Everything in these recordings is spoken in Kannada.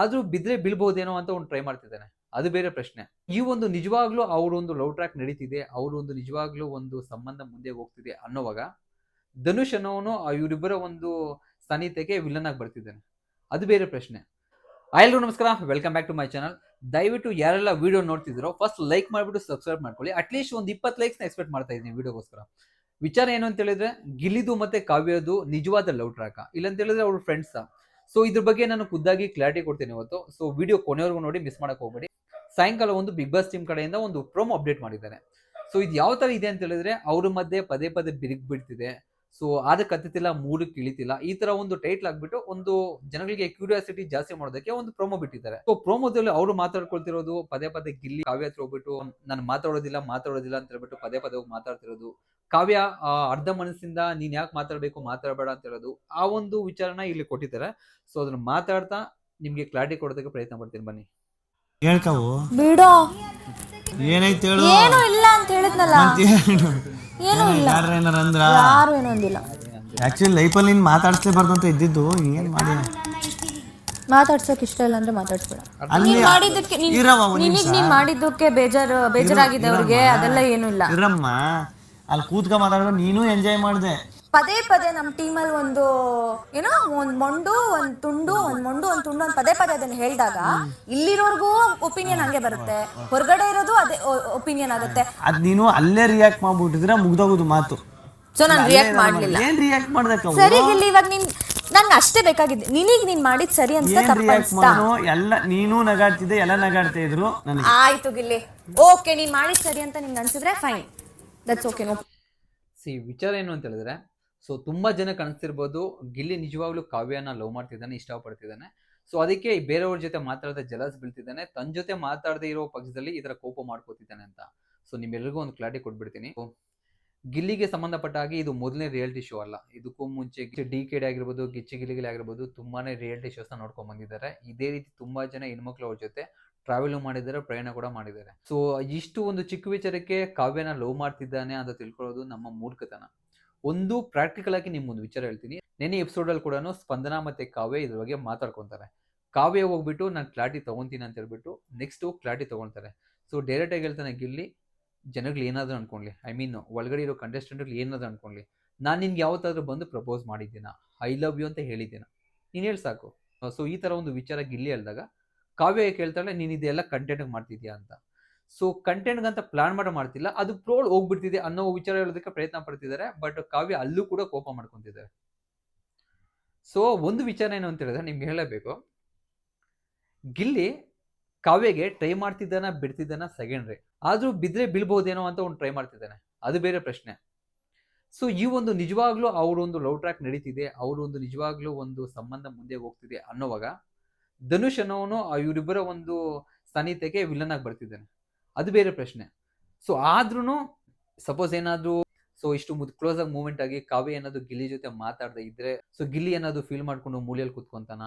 ಆದ್ರೂ ಬಿದ್ರೆ ಬೀಳ್ಬಹುದೇನೋ ಅಂತ ಒಂದು ಟ್ರೈ ಮಾಡ್ತಿದ್ದಾನೆ. ಅದು ಬೇರೆ ಪ್ರಶ್ನೆ. ಈ ಒಂದು ನಿಜವಾಗ್ಲೂ ಅವ್ರ ಒಂದು ಲವ್ ಟ್ರ್ಯಾಕ್ ನಡೀತಿದೆ, ಅವ್ರ ಒಂದು ನಿಜವಾಗ್ಲೂ ಒಂದು ಸಂಬಂಧ ಮುಂದೆ ಹೋಗ್ತಿದೆ ಅನ್ನೋವಾಗ ಧನುಷ್ ಅನ್ನೋನು ಇವರಿಬ್ಬರ ಒಂದು ಸಾನ್ನಿಧ್ಯಕ್ಕೆ ವಿಲನ್ ಆಗಿ ಬರ್ತಿದ್ದಾನೆ. ಅದು ಬೇರೆ ಪ್ರಶ್ನೆ. ಎಲ್ಲರೂ ನಮಸ್ಕಾರ. Welcome back to my channel ದಯವಿಟ್ಟು ಯಾರೆಲ್ಲ ವಿಡಿಯೋ ನೋಡ್ತಿದ್ರೋ ಫಸ್ಟ್ ಲೈಕ್ ಮಾಡಿಬಿಟ್ಟು ಸಬ್ಸ್ಕ್ರೈಬ್ ಮಾಡ್ಕೊಳ್ಳಿ. ಅಟ್ಲೀಸ್ಟ್ ಒಂದು ಇಪ್ಪತ್ತು ಲೈಕ್ಸ್ ಎಕ್ಸ್ಪೆಕ್ಟ್ ಮಾಡ್ತಾ ಇದ್ದೀನಿ ವಿಡಿಯೋಗೋಸ್ಕರ. ವಿಚಾರ ಏನು ಅಂತ ಹೇಳಿದ್ರೆ ಗಿಲಿದು ಮತ್ತೆ ಕಾವ್ಯದು ನಿಜವಾದ ಲವ್ ಟ್ರ್ಯಾಕ ಇಲ್ಲ ಅಂತ ಹೇಳಿದ್ರೆ ಅವ್ರ ಫ್ರೆಂಡ್ಸ್ ಸೊ ಇದ್ರ ಬಗ್ಗೆ ನಾನು ಖುದ್ದಾಗಿ ಕ್ಲಾರಿಟಿ ಕೊಡ್ತೀನಿ ಇವತ್ತು. ಸೊ ವಿಡಿಯೋ ಕೊನೆವರೆಗೂ ನೋಡಿ ಮಿಸ್ ಮಾಡಕ್ಕೆ ಹೋಗ್ಬೇಡಿ. ಸಾಯಂಕಾಲ ಒಂದು ಬಿಗ್ ಬಾಸ್ ಟೀಮ್ ಕಡೆಯಿಂದ ಒಂದು ಪ್ರೋಮೋ ಅಪ್ಡೇಟ್ ಮಾಡಿದ್ದಾರೆ. ಸೊ ಇದು ಯಾವ ಥರ ಇದೆ ಅಂತ ಹೇಳಿದ್ರೆ, ಅವ್ರ ಮಧ್ಯೆ ಪದೇ ಪದೇ ಬಿರುಗ್ ಬಿಡ್ತಿದೆ ಸೊ ಆದ ಕತ್ತಿಲ್ಲ ಮೂಡಕ್ಕೆ ಇಳಿತಿಲ್ಲ ಈ ತರ ಒಂದು ಟೈಟ್ಲ್ ಆಗ್ಬಿಟ್ಟು ಒಂದು ಜನಗಳಿಗೆ ಕ್ಯೂರಿಯಾಸಿಟಿ ಜಾಸ್ತಿ ಮಾಡೋದಕ್ಕೆ ಒಂದು ಪ್ರೋಮೋ ಬಿಟ್ಟಿದ್ದಾರೆ. ಸೊ ಪ್ರೋಮೋದಲ್ಲಿ ಅವರು ಮಾತಾಡ್ಕೊಳ್ತಿರೋದು, ಪದೇ ಪದೇ ಗಿಲ್ಲಿ ಕಾವ್ಯ ಹೋಗ್ಬಿಟ್ಟು, ನಾನು ಮಾತಾಡೋದಿಲ್ಲ ಮಾತಾಡೋದಿಲ್ಲ ಅಂತ ಹೇಳ್ಬಿಟ್ಟು ಪದೇ ಪದೇ ಮಾತಾಡ್ತಿರೋದು. ಕಾವ್ಯ ಆ, ಅರ್ಧ ಮನಸ್ಸಿಂದ ನೀನ್ ಯಾಕೆ ಮಾತಾಡ್ಬೇಕು ಮಾತಾಡಬೇಡ ಅಂತ ಹೇಳೋದು ಆ ಒಂದು ವಿಚಾರನ ಇಲ್ಲಿ ಕೊಟ್ಟಿದ್ದಾರೆ. ಸೊ ಅದನ್ನ ಮಾತಾಡ್ತಾ ನಿಮ್ಗೆ ಕ್ಲಾರಿಟಿ ಕೊಡೋದಕ್ಕೆ ಪ್ರಯತ್ನ ಪಡ್ತೀನಿ ಬನ್ನಿ. ಹೇಳ್ಕವು ಬಿಡೋ. ಏನೈತೆ ಹೇಳು. ಏನು ಇಲ್ಲ ಅಂತ ಹೇಳಿದ್ನಲ್ಲ. ಏನು? ಇಲ್ಲ. ಯಾರು ಏನಾರ ಅಂದ್ರ? ಯಾರು ಏನೋ ಅಂದಿಲ್ಲ. ಆಕ್ಚುಲಿ ಲೈಫಲ್ಲಿ ನೀನು ಮಾತಾಡ್ಸ್ಲೇಬಾರ್ದು ಅಂತ ಇದ್ದಿದ್ದು ಏನ್ ಮಾಡಿ ಮಾತಾಡ್ಸಕ್ ಇಷ್ಟ ಇಲ್ಲ ಅಂದ್ರೆ ಮಾತಾಡ್ಸ್ಬೇಡ. ಅಲ್ಲಿ ನೀನ್ ಮಾಡಿದ್ದಕ್ಕೆ ನೀನ್- ಇರವ್ವ ಒಂದ್ ನಿನಗ್ ನೀನ್ ಮಾಡಿದ್ದಕ್ಕೆ ಬೇಜಾರು ಬೇಜಾರಾಗಿದೆ ಅವ್ರಿಗೆ ಅದೆಲ್ಲ ಏನು ಇಲ್ಲ. ಇರಮ್ಮ. ಅಲ್ಲಿ ಕೂತ್ಕೊ ಮಾತಾಡೋ ನೀನು ಎಂಜಾಯ್ ಮಾಡ್ದೆ. ಪದೇ ಪದೇ ನಮ್ಮ ಟೀಮಲ್ಲಿ ಒಂದು ಏನೋ ಒಂದ್ ಮೊಂಡು ಒಂದ್ ತುಂಡು ಒಂದ್ ಮೊಂಡು ಒಂದ್ ತುಂಡು ಅಂತ ಪದೇ ಪದೇ ಅದನ್ನ ಹೇಳಿದಾಗ ಇಲ್ಲಿರೋರ್ಗೂ ಒಪಿನಿಯನ್ ಹಂಗೆ ಬರುತ್ತೆ. ಹೊರಗಡೆ ಇರೋದು ಅದೇ ಒಪಿನಿಯನ್ ಆಗುತ್ತೆ. ಅದ್ ನೀನು ಅಲ್ಲೇ ರಿಯಾಕ್ಟ್ ಮಾಡ್ಬಿಟ್ಟಿದ್ರೆ ಮುಗ್ದೋಗುದು ಮಾತು. ಸೊ ನಾನು ರಿಯಾಕ್ಟ್ ಮಾಡ್ಲಿಲ್ಲ. ಏನ್ ರಿಯಾಕ್ಟ್ ಮಾಡ್ದಕ್ಕ ಸರಿ ಇಲ್ಲಿ ಇವಾಗ ನಿನ್ ನಂಗೆ ಅಷ್ಟೇ ಬೇಕಾಗಿದ್ದೆ. ನಿನಗ್ ನೀನ್ ಮಾಡಿದ್ ಸರಿ ಅಂತ ಏನ್ ತಪ್ಪ ರಿಯಾಕ್ಟ್ ಅನ್ಸ್ತಾ ಮಾಡು ಎಲ್ಲ ನೀನು ನಗಾಡ್ತಿದ್ದೆ ಎಲ್ಲ ನಗಾಡ್ತಾ ಇದ್ರು ನನಗೆ. ಆಯ್ತು ಗಿಲ್ಲಿ. ಓಕೆ ನೀನ್ ಮಾಡಿದ್ ಸರಿ ಅಂತ ನಿಮ್ಗೆ ಅನ್ಸಿದ್ರೆ fine that's okay no see, ವಿಚಾರ ಏನು ಅಂತ ಹೇಳಿದ್ರೆ ಸೊ ತುಂಬಾ ಜನ ಕಾಣಿಸ್ತಿರ್ಬೋದು. ಗಿಲ್ಲಿ ನಿಜವಾಗ್ಲೂ ಕಾವ್ಯನ ಲವ್ ಮಾಡ್ತಿದ್ದಾನೆ, ಇಷ್ಟಪಡ್ತಿದ್ದಾನೆ. ಸೊ ಅದಕ್ಕೆ ಬೇರೆಯವ್ರ ಜೊತೆ ಮಾತಾಡದೆ ಜಲಸ್ ಬೀಳ್ತಿದ್ದಾನೆ. ತನ್ನ ಜೊತೆ ಮಾತಾಡದೆ ಇರೋ ಪಕ್ಷದಲ್ಲಿ ಈ ಕೋಪ ಮಾಡ್ಕೋತಿದ್ದಾನೆ ಅಂತ. ಸೊ ನಿಮ್ಮೆಲ್ಲರಿಗೂ ಒಂದು ಕ್ಲಾರಿಟಿ ಕೊಟ್ಬಿಡ್ತೀನಿ. ಗಿಲ್ಲಿಗೆ ಸಂಬಂಧಪಟ್ಟ ಹಾಗೆ ಇದು ಮೊದಲನೇ ರಿಯಾಲಿಟಿ ಶೋ ಅಲ್ಲ. ಇದಕ್ಕೂ ಮುಂಚೆ ಡಿ ಕೆ ಡಿ ಆಗಿರ್ಬೋದು, ಗಿಚ್ಚಿ ಗಿಲಿಗಿಲಿ ಆಗಿರ್ಬೋದು, ತುಂಬಾನೇ ರಿಯಾಲಿಟಿ ಶೋಸ್ನ ನೋಡ್ಕೊಂಡ್ ಬಂದಿದ್ದಾರೆ. ಇದೇ ರೀತಿ ತುಂಬಾ ಜನ ಹೆಣ್ಮಕ್ಳು ಅವ್ರ ಜೊತೆ ಟ್ರಾವೆಲ್ ಮಾಡಿದ್ದಾರೆ, ಪ್ರಯಾಣ ಕೂಡ ಮಾಡಿದ್ದಾರೆ. ಸೊ ಇಷ್ಟು ಒಂದು ಚಿಕ್ಕ ವಿಚಾರಕ್ಕೆ ಕಾವ್ಯನ ಲವ್ ಮಾಡ್ತಿದ್ದಾನೆ ಅಂತ ತಿಳ್ಕೊಳ್ಳೋದು ನಮ್ಮ ಮೂರ್ಖತನ. ಒಂದು ಪ್ರಾಕ್ಟಿಕಲ್ ಆಗಿ ನಿಮ್ಗೊಂದು ವಿಚಾರ ಹೇಳ್ತೀನಿ. ನೆನೆ ಎಪಿಸೋಡ್ ಅಲ್ಲಿ ಕೂಡ ಸ್ಪಂದನ ಮತ್ತೆ ಕಾವ್ಯ ಇದ್ರ ಬಗ್ಗೆ ಮಾತಾಡ್ಕೊಂತಾರೆ. ಕಾವ್ಯ ಹೋಗ್ಬಿಟ್ಟು, ನಾನು ಕ್ಲಾರಿಟಿ ತಗೊಂತೀನಿ ಅಂತ ಹೇಳ್ಬಿಟ್ಟು ನೆಕ್ಸ್ಟ್ ಕ್ಲಾರಿಟಿ ತಗೊಳ್ತಾರೆ. ಸೊ ಡೈರೆಕ್ಟ್ ಆಗಿ ಹೇಳ್ತಾನೆ, ಗಿಲ್ಲಿ, ಜನಗಳು ಏನಾದರೂ ಅನ್ಕೊಂಡ್ಲಿ ಐ ಮೀನ್ ಒಳಗಡೆ ಇರೋ ಕಂಟೆಸ್ಟೆಂಟ್ಗಳು ಏನಾದ್ರು ಅನ್ಕೊಂಡ್ಲಿ, ನಾನು ನಿನ್ಗೆ ಯಾವತ್ತಾದ್ರೂ ಬಂದು ಪ್ರಪೋಸ್ ಮಾಡಿದ್ದೀನಾ ಐ ಲವ್ ಯು ಅಂತ ಹೇಳಿದ್ದೀನಾ, ನೀನು ಹೇಳಿ ಸಾಕು. ಸೊ ಈ ತರ ಒಂದು ವಿಚಾರ ಗಿಲ್ಲಿ ಹೇಳಿದಾಗ ಕಾವ್ಯ ಕೇಳ್ತಾಳೆ, ನೀನು ಇದೆಲ್ಲ ಕಂಟೆಂಟ್ ಮಾಡ್ತಿದ್ಯಾ ಅಂತ. ಸೊ ಕಂಟೆಂಟ್ ಅಂತ ಪ್ಲಾನ್ ಮಾಡೋ ಮಾಡ್ತಿಲ್ಲ, ಅದು ಪ್ರೋಲ್ ಹೋಗ್ಬಿಡ್ತಿದೆ ಅನ್ನೋ ವಿಚಾರ ಹೇಳೋದಕ್ಕೆ ಪ್ರಯತ್ನ ಪಡ್ತಿದ್ದಾರೆ ಬಟ್ ಕಾವ್ಯ ಅಲ್ಲೂ ಕೂಡ ಕೋಪ ಮಾಡ್ಕೊತಿದ್ದಾರೆ ಸೊ ಒಂದು ವಿಚಾರ ಏನು ಅಂತ ಹೇಳಿದ್ರೆ ನಿಮ್ಗೆ ಹೇಳಬೇಕು. ಗಿಲ್ಲಿ ಕಾವ್ಯಗೆ ಟ್ರೈ ಮಾಡ್ತಿದ್ದಾನ, ಬಿಡ್ತಿದ್ದಾನ ಸೆಕೆಂಡ್ರಿ ಆದ್ರೂ ಬಿದ್ರೆ ಬೀಳ್ಬಹುದೇನೋ ಅಂತ ಒಂದು ಟ್ರೈ ಮಾಡ್ತಿದ್ದಾನೆ. ಅದು ಬೇರೆ ಪ್ರಶ್ನೆ. ಸೊ ಈ ಒಂದು ನಿಜವಾಗ್ಲೂ ಅವರೊಂದು ಲವ್ ಟ್ರ್ಯಾಕ್ ನಡೀತಿದೆ, ಅವರೊಂದು ನಿಜವಾಗ್ಲೂ ಒಂದು ಸಂಬಂಧ ಮುಂದೆ ಹೋಗ್ತಿದೆ ಅನ್ನೋವಾಗ ಧನುಷ್ ಅನ್ನೋನು ಇವರಿಬ್ಬರ ಒಂದು ಸ್ಥಾನಿತೆಗೆ ವಿಲನ್ ಆಗಿ ಬರ್ತಿದ್ದಾನೆ. ಅದು ಬೇರೆ ಪ್ರಶ್ನೆ. ಸೊ ಆದ್ರೂ ಸಪೋಸ್ ಏನಾದ್ರೂ ಸೊ ಇಷ್ಟು ಮುದ್ ಕ್ಲೋಸ್ ಆಗಿ ಮೂವ್ಮೆಂಟ್ ಆಗಿ ಕಾವ್ಯ ಏನಾದ್ರು ಗಿಲ್ಲಿ ಜೊತೆ ಮಾತಾಡದೆ ಇದ್ರೆ ಸೊ ಗಿಲ್ಲಿ ಏನಾದ್ರು ಫೀಲ್ ಮಾಡ್ಕೊಂಡು ಮೂಲೆಯಲ್ಲಿ ಕುತ್ಕೊಂತಾನ?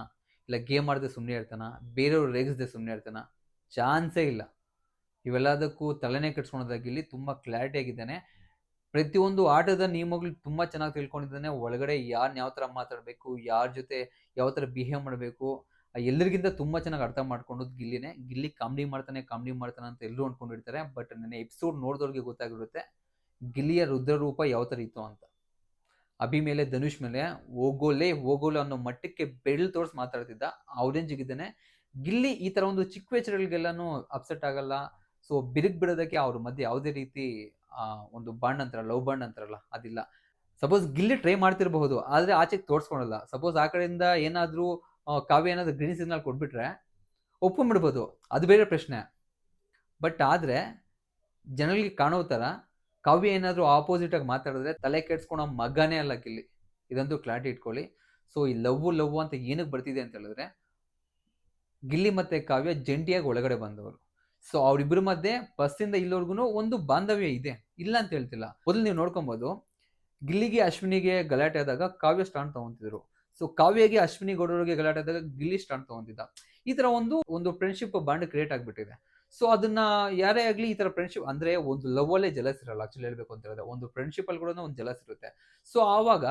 ಇಲ್ಲ ಗೇಮ್ ಆಡದೆ ಸುಮ್ಮನೆ ಇರ್ತಾನ? ಬೇರೆಯವ್ರು ರೇಗಿಸದೆ ಸುಮ್ಮನೆ ಇರ್ತಾನ? ಚಾನ್ಸೇ ಇಲ್ಲ. ಇವೆಲ್ಲದಕ್ಕೂ ತಲೆನೇ ಕೆಡ್ಸ್ಕೊಳೋದಾಗ ಗಿಲ್ಲಿ ತುಂಬಾ ಕ್ಲಾರಿಟಿ ಆಗಿದ್ದಾನೆ. ಪ್ರತಿಯೊಂದು ಆಟದ ನಿಯಮಗಳು ತುಂಬಾ ಚೆನ್ನಾಗಿ ತಿಳ್ಕೊಂಡಿದ್ದಾನೆ. ಒಳಗಡೆ ಯಾರನ್ನ ಯಾವ ಥರ ಮಾತಾಡಬೇಕು, ಯಾರ ಜೊತೆ ಯಾವ ಥರ ಬಿಹೇವ್ ಮಾಡಬೇಕು ಎಲ್ಲರಿಗಿಂತ ತುಂಬಾ ಚೆನ್ನಾಗಿ ಅರ್ಥ ಮಾಡ್ಕೊಂಡು ಗಿಲ್ಲಿನೇ. ಗಿಲ್ಲಿ ಕಾಮಿಡಿ ಮಾಡ್ತಾನೆ ಕಾಮಿಡಿ ಮಾಡ್ತಾನೆ ಅಂತ ಎಲ್ಲರೂ ಅನ್ಕೊಂಡಿರ್ತಾರೆ. ಬಟ್ ನನ್ನ ಎಪಿಸೋಡ್ ನೋಡಿದವ್ರಿಗೆ ಗೊತ್ತಾಗಿರುತ್ತೆ, ಗಿಲ್ಲಿಯ ರುದ್ರರೂಪ ಯಾವ ತರ ಇತ್ತು ಅಂತ. ಅಭಿ ಮೇಲೆ, ಧನುಷ್ ಮೇಲೆ, ಹೋಗೋಲೆ ಹೋಗೋಲೆ ಅನ್ನೋ ಮಟ್ಟಕ್ಕೆ ಬೆಳ್ ತೋರಿಸಿ ಮಾತಾಡ್ತಿದ್ದ. ಇದ್ದಾನೆ ಗಿಲ್ಲಿ ಈ ತರ ಒಂದು ಚಿಕ್ಕ ವೆಚ್ಚಗಳಿಗೆಲ್ಲಾನು ಅಪ್ಸೆಟ್ ಆಗಲ್ಲ. ಸೊ ಬಿರುಗ್ ಬಿಡೋದಕ್ಕೆ ಅವ್ರ ಮಧ್ಯೆ ಯಾವುದೇ ರೀತಿ ಒಂದು ಬಾಂಡ್ ಅಂತಾರಲ್ಲ ಲವ್ ಬಾಂಡ್ ಅಂತಾರಲ್ಲ, ಅದಿಲ್ಲ. ಸಪೋಸ್ ಗಿಲ್ಲಿ ಟ್ರೈ ಮಾಡ್ತಿರಬಹುದು, ಆದ್ರೆ ಆಚೆಗೆ ತೋರಿಸ್ಕೊಳಲ್ಲ. ಸಪೋಸ್ ಆ ಕಡೆಯಿಂದ ಏನಾದ್ರೂ ಕಾವ್ಯ ಏನಾದ್ರು ಗ್ರೀನ್ ಸಿಗ್ನಲ್ ಕೊಟ್ಬಿಟ್ರೆ ಒಪ್ಕೊಂಡ್ಬಿಡ್ಬೋದು. ಅದು ಬೇರೆ ಪ್ರಶ್ನೆ. ಬಟ್ ಆದ್ರೆ ಜನಗಳಿಗೆ ಕಾಣೋ ಥರ ಕಾವ್ಯ ಏನಾದರೂ ಆಪೋಸಿಟ್ ಆಗಿ ಮಾತಾಡಿದ್ರೆ ತಲೆ ಕೆಡ್ಸ್ಕೊಳೋ ಮಗನೇ ಅಲ್ಲ ಗಿಲ್ಲಿ ಇದಂತೂ ಕ್ಲಾರಿಟಿ ಇಟ್ಕೊಳ್ಳಿ. ಸೊ ಈ ಲವ್ ಲವ್ ಅಂತ ಏನಕ್ಕೆ ಬರ್ತಿದೆ ಅಂತ ಹೇಳಿದ್ರೆ ಗಿಲ್ಲಿ ಮತ್ತೆ ಕಾವ್ಯ ಜಂಟಿಯಾಗಿ ಒಳಗಡೆ ಬಂದವರು. ಸೊ ಅವರಿಬ್ಬರ ಮಧ್ಯೆ ಬಸ್ಸಿಂದ ಇಲ್ಲಿವರೆಗೂ ಒಂದು ಬಾಂಧವ್ಯ ಇದೆ. ಇಲ್ಲ ಅಂತ ಹೇಳ್ತಿಲ್ಲ. ಮೊದಲು ನೀವು ನೋಡ್ಕೊಬೋದು, ಗಿಲ್ಲಿಗೆ, ಅಶ್ವಿನಿಗೆ ಗಲಾಟೆ ಆದಾಗ ಕಾವ್ಯ ಸ್ಟಾಂಡ್ ತಗೊಂತಿದ್ರು. ಸೊ ಕಾವ್ಯಗೆ ಅಶ್ವಿನಿ ಗೌಡರಿಗೆ ಗಲಾಟೆ ಆದಾಗ ಗಿಲ್ಲಿ ಸ್ಟಾಂಡ್ ತಗೊಂಡಿದ್ದ. ಈ ತರ ಒಂದು ಒಂದು ಫ್ರೆಂಡ್ಶಿಪ್ ಬಾಂಡ್ ಕ್ರಿಯೇಟ್ ಆಗ್ಬಿಟ್ಟಿದೆ. ಸೊ ಅದನ್ನ ಯಾರೇ ಆಗ್ಲಿ ಈ ತರ ಫ್ರೆಂಡ್ಶಿಪ್ ಅಂದ್ರೆ ಒಂದು ಲವ್ ಅಲ್ಲೇ ಜಲಸ್ ಇರಲ್ಲ ಆಕ್ಚುಲಿ ಹೇಳ್ಬೇಕು ಅಂತ ಹೇಳಿದ್ರೆ. ಒಂದು ಫ್ರೆಂಡ್ಶಿಪ್ ಅಲ್ಲಿ ಕೂಡ ಒಂದು ಜಲಸ್ ಇರುತ್ತೆ. ಸೊ ಆವಾಗ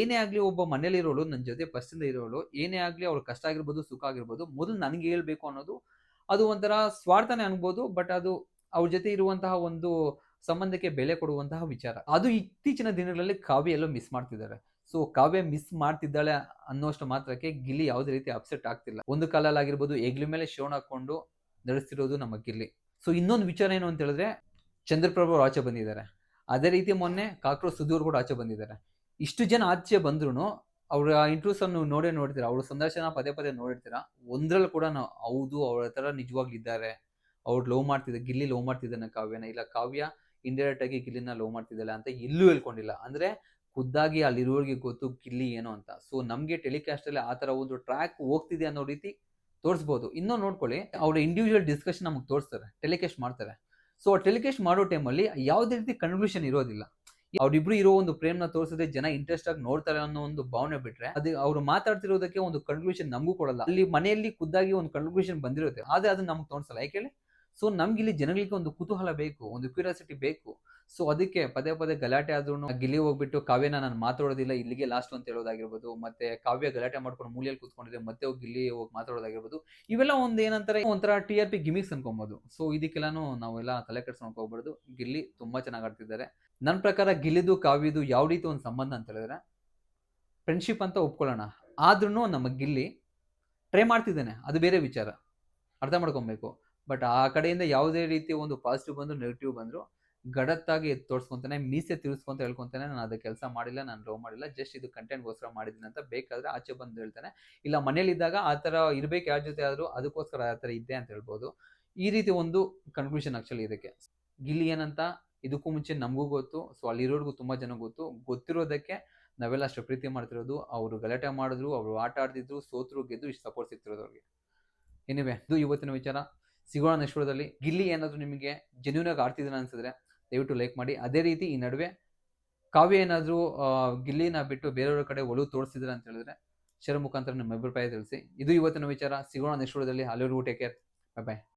ಏನೇ ಆಗ್ಲಿ ಒಬ್ಬ ಮನೇಲಿ ಇರೋಳು ನನ್ನ ಜೊತೆ ಫಸ್ಟ್ ಇಂದ ಇರೋಳು, ಏನೇ ಆಗ್ಲಿ ಅವ್ರ ಕಷ್ಟ ಆಗಿರ್ಬೋದು, ಸುಖ ಆಗಿರ್ಬೋದು, ಮೊದಲು ನನಗೆ ಹೇಳ್ಬೇಕು ಅನ್ನೋದು, ಅದು ಒಂಥರ ಸ್ವಾರ್ಥನೇ ಅನ್ಬೋದು ಬಟ್ ಅದು ಅವ್ರ ಜೊತೆ ಇರುವಂತಹ ಒಂದು ಸಂಬಂಧಕ್ಕೆ ಬೆಲೆ ಕೊಡುವಂತಹ ವಿಚಾರ. ಅದು ಇತ್ತೀಚಿನ ದಿನಗಳಲ್ಲಿ ಕಾವ್ಯ ಎಲ್ಲೋ ಮಿಸ್ ಮಾಡ್ತಿದ್ದಾರೆ. ಸೊ ಕಾವ್ಯ ಮಿಸ್ ಮಾಡ್ತಿದ್ದಾಳೆ ಅನ್ನೋಷ್ಟು ಮಾತ್ರಕ್ಕೆ ಗಿಲ್ಲಿ ಯಾವುದೇ ರೀತಿ ಅಪ್ಸೆಟ್ ಆಗ್ತಿಲ್ಲ. ಒಂದು ಕಾಲಲ್ಲಿ ಆಗಿರ್ಬೋದು ಹೆಗ್ಲ ಮೇಲೆ ಶೋಣ ಹಾಕೊಂಡು ನಡೆಸ್ತಿರೋದು ನಮ್ಮ ಗಿಲ್ಲಿ. ಸೊ ಇನ್ನೊಂದು ವಿಚಾರ ಏನು ಅಂತ ಹೇಳಿದ್ರೆ, ಚಂದ್ರಪ್ರಭು ಅವ್ರು ಆಚೆ ಬಂದಿದ್ದಾರೆ. ಅದೇ ರೀತಿ ಮೊನ್ನೆ ಕಾಕ್ರೋ ಸುದೂರ್ ಕೂಡ ಆಚೆ ಬಂದಿದ್ದಾರೆ. ಇಷ್ಟು ಜನ ಆಚೆ ಬಂದ್ರು ಅವ್ರ ಇಂಟ್ರೂಸ್ ಅನ್ನು ನೋಡೇ ನೋಡ್ತೀರಾ? ಅವ್ರ ಸಂದರ್ಶನ ಪದೇ ಪದೇ ನೋಡಿರ್ತೀರಾ? ಒಂದ್ರಲ್ಲಿ ಕೂಡ ನಾವು ಹೌದು, ಅವ್ರ ಹತ್ರ ನಿಜವಾಗ್ಲಿದ್ದಾರೆ ಅವ್ರು ಲವ್ ಮಾಡ್ತಿದ್ದೆ, ಗಿಲ್ಲಿ ಲವ್ ಮಾಡ್ತಿದ್ದಾನೆ ಕಾವ್ಯನ. ಇಲ್ಲ, ಕಾವ್ಯ ಇಂಡೈರೆಕ್ಟ್ ಆಗಿ ಗಿಲ್ಲಿನ ಲವ್ ಮಾಡ್ತಿದ್ದಾಳೆ ಅಂತ ಎಲ್ಲೂ ಹೇಳ್ಕೊಂಡಿಲ್ಲ. ಅಂದ್ರೆ ಖುದ್ದಾಗಿ ಅಲ್ಲಿರೋರಿಗೆ ಗೊತ್ತು ಕಿಲ್ಲಿ ಏನೋ ಅಂತ. ಸೊ ನಮಗೆ ಟೆಲಿಕಾಸ್ಟ್ ಅಲ್ಲಿ ಆ ತರ ಒಂದು ಟ್ರ್ಯಾಕ್ ಹೋಗ್ತಿದೆ ಅನ್ನೋ ರೀತಿ ತೋರಿಸ್ಬೋದು. ಇನ್ನೂ ನೋಡ್ಕೊಳ್ಳಿ, ಅವ್ರ ಇಂಡಿವಿಜುವಲ್ ಡಿಸ್ಕಷನ್ ನಮಗೆ ತೋರಿಸ್ತಾರೆ ಟೆಲಿಕಾಸ್ಟ್ ಮಾಡ್ತಾರೆ. ಸೊ ಟೆಲಿಕಾಸ್ಟ್ ಮಾಡೋ ಟೈಮಲ್ಲಿ ಯಾವುದೇ ರೀತಿ ಕನ್ಕ್ಲೂಷನ್ ಇರೋದಿಲ್ಲ. ಅವ್ರಿಬ್ರು ಇರೋ ಒಂದು ಪ್ರೇಮ್ನ ತೋರಿಸಿದ್ರೆ ಜನ ಇಂಟ್ರೆಸ್ಟ್ ಆಗಿ ನೋಡ್ತಾರೆ ಅನ್ನೋ ಒಂದು ಭಾವನೆ ಬಿಟ್ರೆ, ಅದು ಅವ್ರು ಮಾತಾಡ್ತಿರೋದಕ್ಕೆ ಒಂದು ಕನ್ಕ್ಲೂಷನ್ ನಮಗೂ ಕೊಡಲ್ಲ. ಅಲ್ಲಿ ಮನೆಯಲ್ಲಿ ಖುದ್ದಾಗಿ ಒಂದು ಕನ್ಕ್ಲೂಷನ್ ಬಂದಿರುತ್ತೆ, ಆದ್ರೆ ಅದು ನಮ್ಗೆ ತೋರಿಸಲ್ಲ. ಯಾಕೆ ಸೊ ನಮ್ಗೆ ಇಲ್ಲಿ ಜನಗಳಿಗೆ ಒಂದು ಕುತೂಹಲ ಬೇಕು, ಒಂದು ಕ್ಯೂರಿಯಾಸಿಟಿ ಬೇಕು. ಸೊ ಅದಕ್ಕೆ ಪದೇ ಪದೇ ಗಲಾಟೆ ಆದ್ರೂ ಗಿಲ್ಲಿ ಹೋಗ್ಬಿಟ್ಟು ಕಾವ್ಯನ ನಾನು ಮಾತಾಡೋದಿಲ್ಲ, ಇಲ್ಲಿಗೆ ಲಾಸ್ಟ್ ಅಂತ ಹೇಳೋದಾಗಿರ್ಬೋದು, ಮತ್ತೆ ಕಾವ್ಯ ಗಲಾಟೆ ಮಾಡ್ಕೊಂಡು ಮೂಲೆಯಲ್ಲಿ ಕೂತ್ಕೊಂಡಿದೆ, ಮತ್ತೆ ಹೋಗಿ ಗಿಲ್ಲಿ ಹೋಗಿ ಮಾತಾಡೋದಾಗಿರ್ಬೋದು, ಇವೆಲ್ಲ ಒಂದು ಏನಂತಾರೆ, ಒಂಥರ ಟಿ ಆರ್ ಪಿ ಗಿಮಿಕ್ಸ್ ಅನ್ಕೊಬೋದು. ಸೊ ಇದಕ್ಕೆಲ್ಲಾನು ನಾವೆಲ್ಲ ತಲೆ ಕೆಡ್ಸ್ಕೊಂಡು ಹೋಗ್ಬಾರ್ದು. ಗಿಲ್ಲಿ ತುಂಬಾ ಚೆನ್ನಾಗಿ ಆಡ್ತಿದ್ದಾರೆ. ನನ್ನ ಪ್ರಕಾರ ಗಿಲ್ಲಿದು, ಕಾವ್ಯದು ಯಾವ ರೀತಿ ಒಂದು ಸಂಬಂಧ ಅಂತ ಹೇಳಿದ್ರೆ ಫ್ರೆಂಡ್ಶಿಪ್ ಅಂತ ಒಪ್ಕೊಳ್ಳೋಣ. ಆದ್ರೂ ನಮ್ಮ ಗಿಲ್ಲಿ ಟ್ರೈ ಮಾಡ್ತಿದ್ದಾನೆ. ಅದು ಬೇರೆ ವಿಚಾರ. ಅರ್ಥ ಮಾಡ್ಕೊಬೇಕು. ಬಟ್ ಆ ಕಡೆಯಿಂದ ಯಾವುದೇ ರೀತಿ ಒಂದು ಪಾಸಿಟಿವ್ ಬಂದ್ರು ನೆಗೆಟಿವ್ ಬಂದ್ರು, ಗಡತ್ತಾಗಿ ತೋರಿಸ್ಕೊಂತಾನೆ, ಮೀಸೆ ತಿರ್ಸ್ಕೊಂತ ಹೇಳ್ಕೊಂತಾನೆ, ನಾನು ಅದಕ್ಕೆ ಕೆಲಸ ಮಾಡಿಲ್ಲ, ನಾನು ಲವ್ ಮಾಡಿಲ್ಲ ಜಸ್ಟ್ ಇದು ಕಂಟೆಂಟ್ಗೋಸ್ಕರ ಮಾಡಿದ್ದೀನಿ ಅಂತ ಬೇಕಾದ್ರೆ ಆಚೆ ಬಂದು ಹೇಳ್ತಾನೆ. ಇಲ್ಲ ಮನೇಲಿದ್ದಾಗ ಆ ಥರ ಇರ್ಬೇಕು, ಯಾರ ಜೊತೆ ಆದರೂ ಅದಕ್ಕೋಸ್ಕರ ಆ ಥರ ಇದ್ದೆ ಅಂತ ಹೇಳ್ಬೋದು. ಈ ರೀತಿ ಒಂದು ಕನ್ಕ್ಲೂಷನ್ ಆಕ್ಚುಲಿ ಇದಕ್ಕೆ. ಗಿಲ್ಲಿ ಏನಂತ, ಇದಕ್ಕೂ ಮುಂಚೆ ನಮಗೂ ಗೊತ್ತು ಸೊ ಅಲ್ಲಿರೋರ್ಗೂ ತುಂಬ ಜನ ಗೊತ್ತು. ಗೊತ್ತಿರೋದಕ್ಕೆ ನಾವೆಲ್ಲ ಅಷ್ಟು ಪ್ರೀತಿ ಮಾಡ್ತಿರೋದು. ಅವರು ಗಲಾಟೆ ಮಾಡಿದ್ರು, ಅವರು ಆಟ ಆಡ್ತಿದ್ರು, ಸೋತ್ರು, ಗೆದ್ದು ಇಷ್ಟು ಸಪೋರ್ಟ್ ಸಿಗ್ತಿರೋದು ಅವ್ರಿಗೆ. ಎನಿವೆ ಇದು ಇವತ್ತಿನ ವಿಚಾರ. ಸಿಗೋಣ ನೆಶ್ವರದಲ್ಲಿ ಗಿಲ್ಲಿ ಏನಾದರೂ ನಿಮಗೆ ಜೆನ್ಯೂನ್ ಆಗಿ ಆಡ್ತಿದ್ದಾನೆ ಅನ್ಸಿದ್ರೆ ದಯವಿಟ್ಟು ಲೈಕ್ ಮಾಡಿ. ಅದೇ ರೀತಿ ಈ ನಡುವೆ ಕಾವ್ಯ ಏನಾದರೂ ಗಿಲ್ಲಿನ ಬಿಟ್ಟು ಬೇರೆಯವ್ರ ಕಡೆ ಒಲವು ತೋರಿಸಿದ್ರೆ ಅಂತ ಹೇಳಿದ್ರೆ ಶರ ಮುಖಾಂತರ ನಿಮ್ಮ ಅಭಿಪ್ರಾಯ ತಿಳಿಸಿ. ಇದು ಇವತ್ತಿನ ವಿಚಾರ. ಸಿಗೋಣ ನೆಕ್ಸ್ಟ್ ಅಲ್ಲಿವರೆಗೂ ಟೇಕ್ ಕೇರ್ ಬೈ ಬಾಯ್